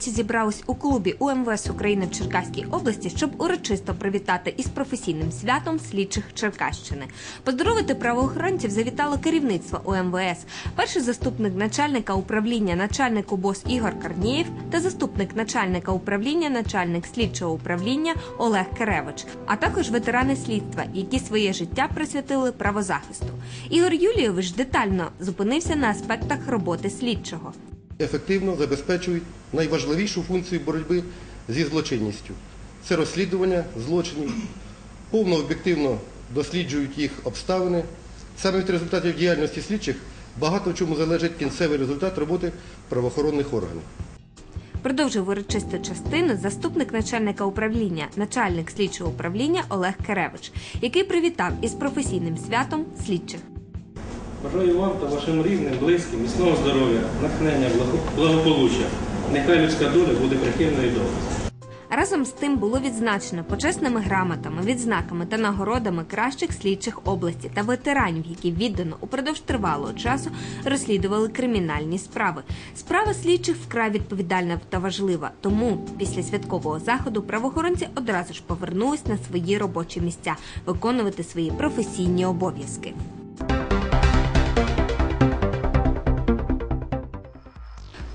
Правоохоронці зібрались у клубі УМВС України в Черкаській області, щоб урочисто привітати із професійним святом слідчих Черкащини. Поздоровити правоохоронців завітало керівництво УМВС, перший заступник начальника управління, начальник УБОС Ігор Карнієв та заступник начальника управління, начальник слідчого управління Олег Керевич, а також ветерани слідства, які своє життя присвятили правозахисту. Ігор Юлійович детально зупинився на аспектах роботи слідчого. Ефективно забезпечують найважливішу функцію боротьби зі злочинністю. Це розслідування злочинів, повно об'єктивно досліджують їх обставини. Саме від результатів діяльності слідчих багато в чому залежить кінцевий результат роботи правоохоронних органів. Продовжив урочисту частину заступник начальника управління, начальник слідчого управління Олег Керевич, який привітав із професійним святом слідчих. Бажаю вам та вашим рідним, близьким, міцного здоров'я, натхнення, благо- благополуччя. Нехай людська доля буде прихильною до вас. Разом з тим було відзначено почесними грамотами, відзнаками та нагородами кращих слідчих області та ветеранів, які віддано упродовж тривалого часу розслідували кримінальні справи. Справа слідчих вкрай відповідальна та важлива. Тому після святкового заходу правоохоронці одразу ж повернулись на свої робочі місця виконувати свої професійні обов'язки.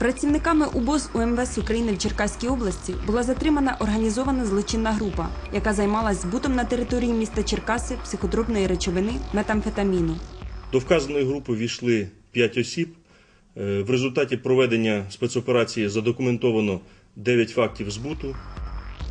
Працівниками УБОЗ УМВС України в Черкаській області була затримана організована злочинна група, яка займалась збутом на території міста Черкаси психотропної речовини метамфетаміну. До вказаної групи війшли 5 осіб. Е, В результаті проведення спецоперації задокументовано 9 фактів збуту.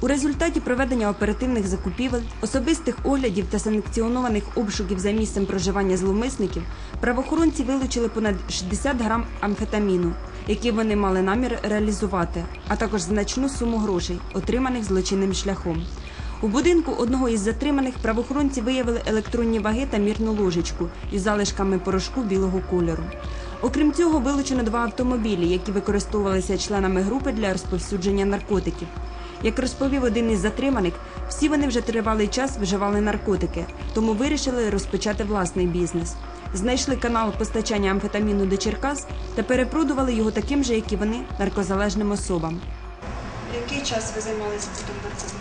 У результаті проведення оперативних закупівель, особистих оглядів та санкціонованих обшуків за місцем проживання зловмисників, правоохоронці вилучили понад 60 грам амфетаміну, які вони мали намір реалізувати, а також значну суму грошей, отриманих злочинним шляхом. У будинку одного із затриманих правоохоронці виявили електронні ваги та мірну ложечку із залишками порошку білого кольору. Окрім цього, вилучено два автомобілі, які використовувалися членами групи для розповсюдження наркотиків. Як розповів один із затриманих, всі вони вже тривалий час вживали наркотики, тому вирішили розпочати власний бізнес. Знайшли канал постачання амфетаміну до Черкас та перепродували його таким же, як і вони, наркозалежним особам. Який час ви займалися збутом наркотиків?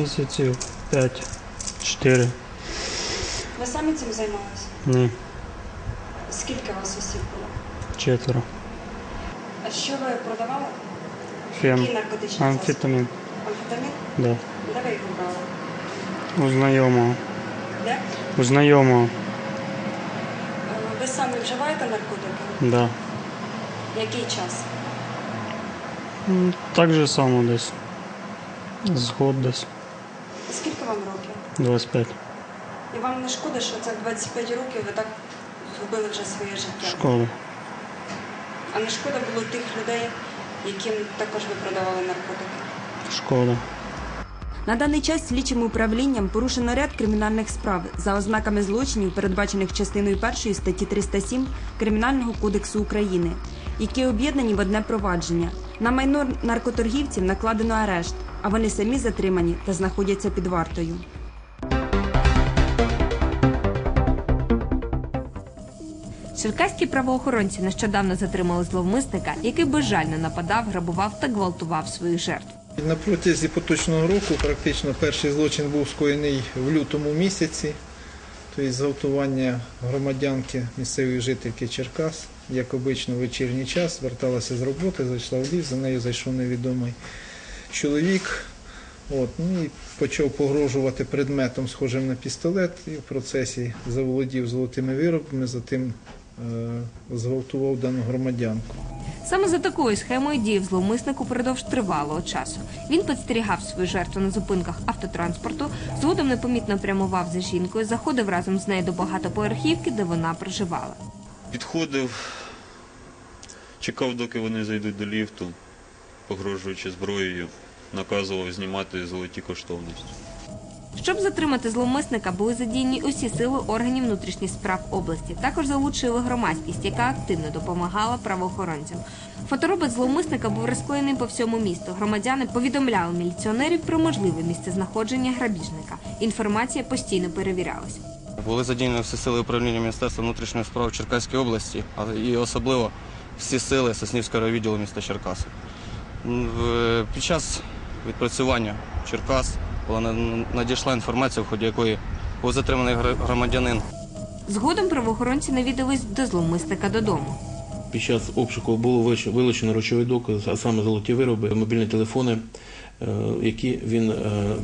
Місяців 5-4. Ви самі цим займалися? Ні, Скільки у вас осіб було? четверо. А що ви продавали? Засоби? Амфетамін. Амфетамін? Да. Де ви його брали? У знайомого. Де? У знайомого. Е, Ви самі вживаєте наркотики? Да. Який час? М, Так же само десь. Згод десь. Скільки вам років? 25. І вам не шкода, що це 25 років ви так згубили вже своє життя? Шкода. А не шкода було тих людей, яким також ви продавали наркотики? Шкода. На даний час слідчим управлінням порушено ряд кримінальних справ за ознаками злочинів, передбачених частиною 1 статті 307 Кримінального кодексу України, які об'єднані в одне провадження. На майно наркоторгівців накладено арешт, а вони самі затримані та знаходяться під вартою. Черкаські правоохоронці нещодавно затримали зловмисника, який безжально нападав, грабував та гвалтував своїх жертв. На протязі поточного року практично перший злочин був скоєний в лютому місяці, тобто зґвалтування громадянки місцевої жительки Черкас, як обично в вечірній час, верталася з роботи, зайшла в ліс, за нею зайшов невідомий чоловік. От, ну і почав погрожувати предметом, схожим на пістолет, і в процесі заволодів золотими виробами, затим е, зґвалтував дану громадянку. Саме за такою схемою діяв зловмисник упродовж тривалого часу. Він підстерігав свою жертву на зупинках автотранспорту, згодом непомітно прямував за жінкою, заходив разом з нею до багатоповерхівки, де вона проживала. Підходив, чекав, доки вони зайдуть до ліфту, погрожуючи зброєю, наказував знімати золоті коштовності. Щоб затримати зловмисника, були задіяні усі сили органів внутрішніх справ області. Також залучили громадськість, яка активно допомагала правоохоронцям. Фоторобот зловмисника був розклеєний по всьому місту. Громадяни повідомляли міліціонерів про можливе місцезнаходження грабіжника. Інформація постійно перевірялася. Були задіяні всі сили управління Міністерства внутрішніх справ Черкаської області, і особливо всі сили Соснівського відділу міста Черкаси. Під час відпрацювання Черкас була надійшла інформація, в ході якої був затриманий громадянин Згодом правоохоронці навідались до зловмисника додому. Під час обшуку було вилучено- вилучено речовий доказ, а саме золоті вироби, мобільні телефони, е, які він е,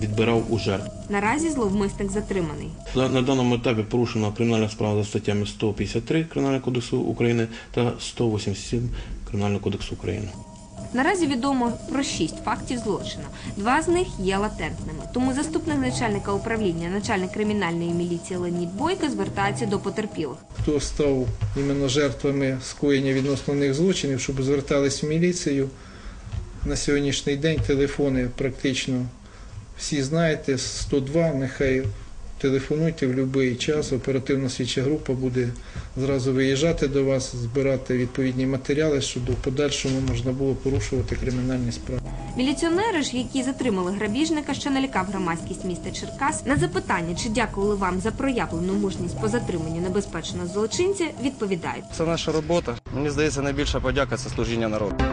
відбирав у жертв. Наразі зловмисник затриманий. На на даному етапі порушена кримінальна справа за статтями 153 Кримінального кодексу України та 187 Кримінального кодексу України. Наразі відомо про шість фактів злочину. Два з них є латентними. Тому заступник начальника управління, начальник кримінальної міліції Леонід Бойко звертається до потерпілих. Хто став іменно жертвами скоєння відносно них злочинів, щоб звертались в міліцію. На сьогоднішній день телефони практично всі знаєте, 102, нехай телефонуйте в будь-який час. Оперативна слідча група буде зразу виїжджати до вас, збирати відповідні матеріали, щоб в подальшому можна було порушувати кримінальні справи. Міліціонери ж, які затримали грабіжника, що налякав громадськість міста Черкас, на запитання, чи дякували вам за проявлену мужність по затриманню небезпечного злочинця, відповідають. Це наша робота. Мені здається, найбільша подяка це служіння народу.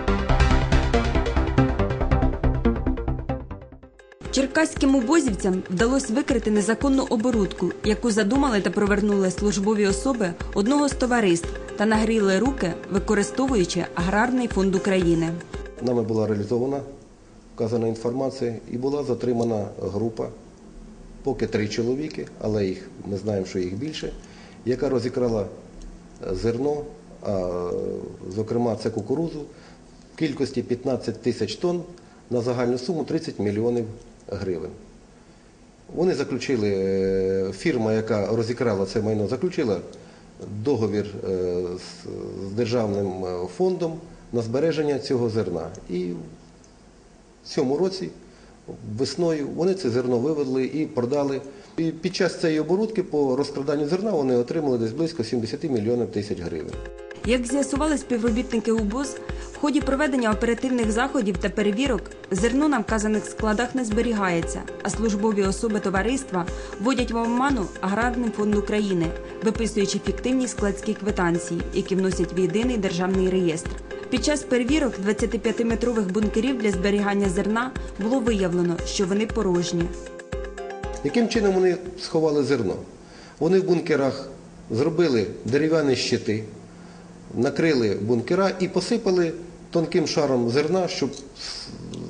Черкаським убозівцям вдалося викрити незаконну оборудку, яку задумали та провернули службові особи одного з товариств та нагріли руки, використовуючи аграрний фонд України. Нами була реалізована вказана інформація і була затримана група, поки три чоловіки, але їх ми знаємо, що їх більше, яка розікрала зерно, а, зокрема це кукурузу, в кількості 15 тисяч тонн на загальну суму 30 мільйонів гривень. Вони заключили, е, фірма, яка розікрала це майно, заключила договір е, з, державним е, фондом на збереження цього зерна. І в цьому році, весною, вони це зерно вивезли і продали. І під час цієї оборудки по розкраданню зерна вони отримали десь близько 70 мільйонів тисяч гривень. Як з'ясували співробітники УБОЗ, в ході проведення оперативних заходів та перевірок зерно на вказаних складах не зберігається, а службові особи товариства вводять в оману аграрний фонд України, виписуючи фіктивні складські квитанції, які вносять в єдиний державний реєстр. Під час перевірок 25-метрових бункерів для зберігання зерна було виявлено, що вони порожні. Яким чином вони сховали зерно? Вони в бункерах зробили дерев'яні щити, накрили бункера і посипали тонким шаром зерна, щоб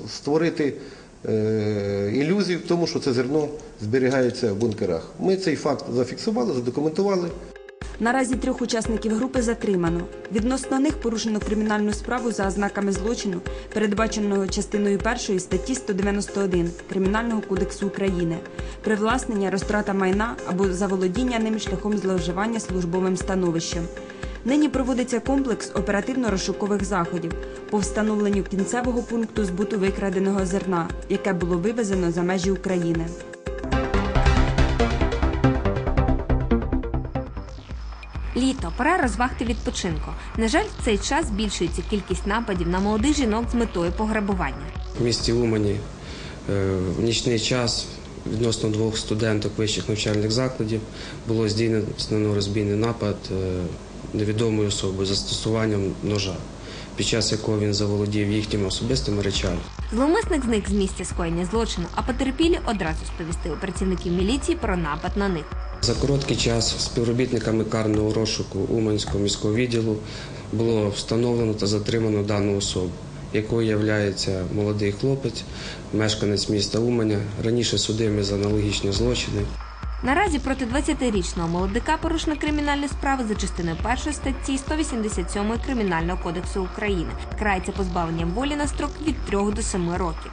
створити е, ілюзію в тому, що це зерно зберігається в бункерах. Ми цей факт зафіксували, задокументували. Наразі трьох учасників групи затримано. Відносно них порушено кримінальну справу за ознаками злочину, передбаченого частиною 1 статті 191 Кримінального кодексу України, привласнення, розтрата майна або заволодіння ним шляхом зловживання службовим становищем. Нині проводиться комплекс оперативно-розшукових заходів по встановленню кінцевого пункту збуту викраденого зерна, яке було вивезено за межі України. Літо пора розваг та відпочинку. На жаль, в цей час збільшується кількість нападів на молодих жінок з метою пограбування. В місті Умані е, в нічний час відносно двох студенток вищих навчальних закладів було здійснено розбійний напад невідомою особою застосуванням ножа, під час якого він заволодів їхніми особистими речами. Зловмисник зник з місця скоєння злочину, а потерпілі одразу сповістили працівників міліції про напад на них. За короткий час співробітниками карного розшуку Уманського міського відділу було встановлено та затримано дану особу, якою є молодий хлопець, мешканець міста Уманя, раніше судимий за аналогічні злочини. Наразі проти 20-річного молодика порушено кримінальну справу за частиною 1 статті 187 Кримінального кодексу України. Крається позбавленням волі на строк від 3 до 7 років.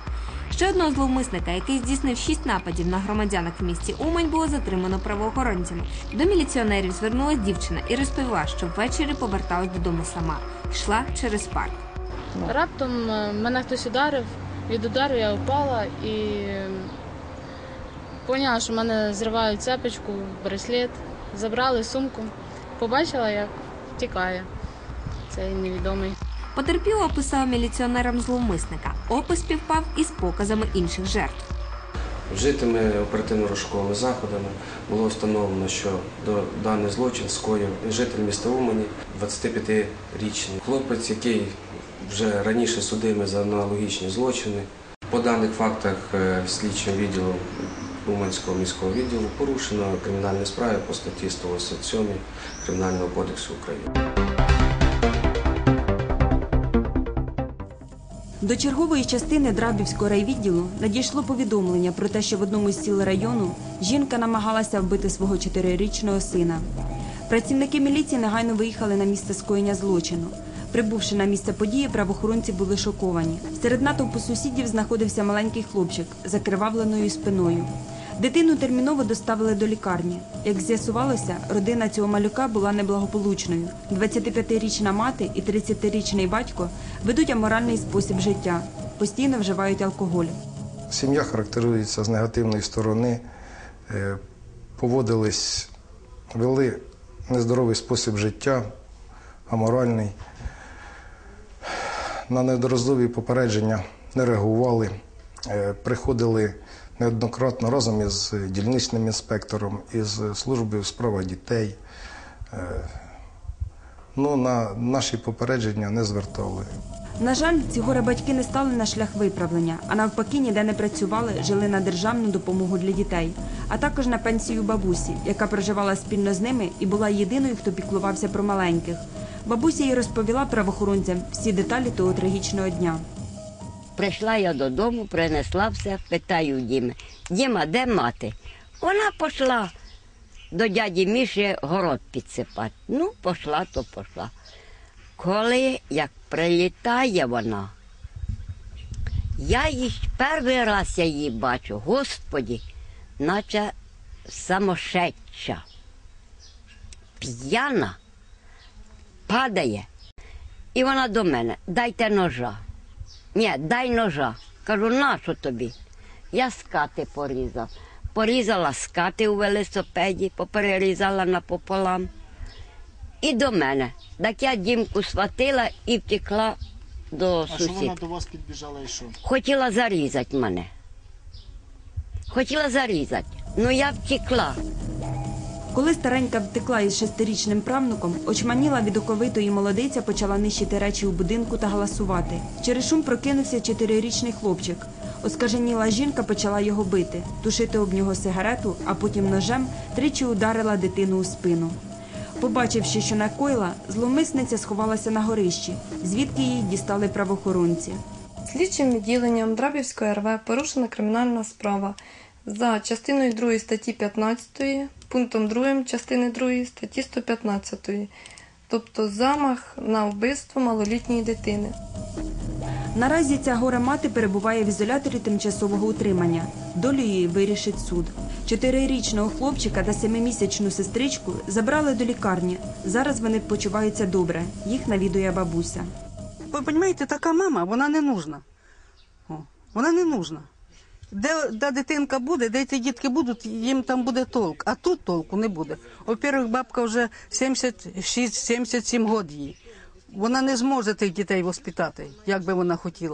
Ще одного зловмисника, який здійснив шість нападів на громадянок в місті Умань, було затримано правоохоронцями. До міліціонерів звернулась дівчина і розповіла, що ввечері поверталась додому сама. Йшла через парк. Раптом е, мене хтось ударив, від удару я впала і поняла, що в мене зривають цепочку, браслет, забрали сумку. Побачила, як тікає цей невідомий. Потерпіло описав міліціонерам зловмисника. Опис співпав із показами інших жертв. Вжитими оперативно-розшуковими заходами було встановлено, що до даний злочин скоїв житель міста Умані 25-річний хлопець, який вже раніше судимий за аналогічні злочини. По даних фактах е, слідчим відділом Уманського міського відділу порушено кримінальні справи по статті 187 Кримінального кодексу України. До чергової частини Драбівського райвідділу надійшло повідомлення про те, що в одному з сіл району жінка намагалася вбити свого чотирирічного сина. Працівники міліції негайно виїхали на місце скоєння злочину. Прибувши на місце події, правоохоронці були шоковані. Серед натовпу сусідів знаходився маленький хлопчик з закривавленою спиною. Дитину терміново доставили до лікарні. Як з'ясувалося, родина цього малюка була неблагополучною. 25-річна мати і 30-річний батько ведуть аморальний спосіб життя, постійно вживають алкоголь. Сім'я характеризується з негативної сторони, е, поводились, вели нездоровий спосіб життя, аморальний. На неодноразові попередження не реагували, е, приходили неоднократно разом із дільничним інспектором, із службою в справах дітей. Е, Ну, на наші попередження не звертали. На жаль, ці горе батьки не стали на шлях виправлення, а навпаки, ніде не працювали, жили на державну допомогу для дітей, а також на пенсію бабусі, яка проживала спільно з ними і була єдиною, хто піклувався про маленьких. Бабуся їй розповіла правоохоронцям всі деталі того трагічного дня. Прийшла я додому, принесла все, питаю Діми, Діма, де мати? Вона пішла до дяді Міші город підсипати. Ну, пішла, то пішла. Коли як прилітає вона, я її перший раз я її бачу, господі, наче самошедша, п'яна, падає. І вона до мене, дайте ножа. Ні, дай ножа. Кажу, нащо тобі? Я скати порізав. Порізала скати у велосипеді, поперерізала напополам. І до мене. Так я дімку схватила і втекла до А що вона до вас підбіжала і що? Хотіла зарізати мене. Хотіла зарізати. Ну я втекла. Коли старенька втекла із шестирічним правнуком, очманіла від оковитої молодиця почала нищити речі у будинку та галасувати. Через шум прокинувся чотирирічний хлопчик. Оскаженіла жінка почала його бити, тушити об нього сигарету, а потім ножем тричі ударила дитину у спину. Побачивши, що накоїла, зловмисниця сховалася на горищі, звідки її дістали правоохоронці. Слідчим відділенням Драбівської РВ порушена кримінальна справа за частиною 2 статті 15, пунктом 2 частини 2 статті 115, тобто замах на вбивство малолітньої дитини. Наразі ця горе мати перебуває в ізоляторі тимчасового утримання. Долю її вирішить суд. Чотирирічного хлопчика та семимісячну сестричку забрали до лікарні. Зараз вони почуваються добре. Їх навідує бабуся. Ви розумієте, така мама, вона не нужна. О, вона не нужна. Де, де дитинка буде, де ці дітки будуть, їм там буде толк. А тут толку не буде. Во-первых, бабка вже 76-77 років. Вона не зможе тих дітей воспитати, як би вона хотіла.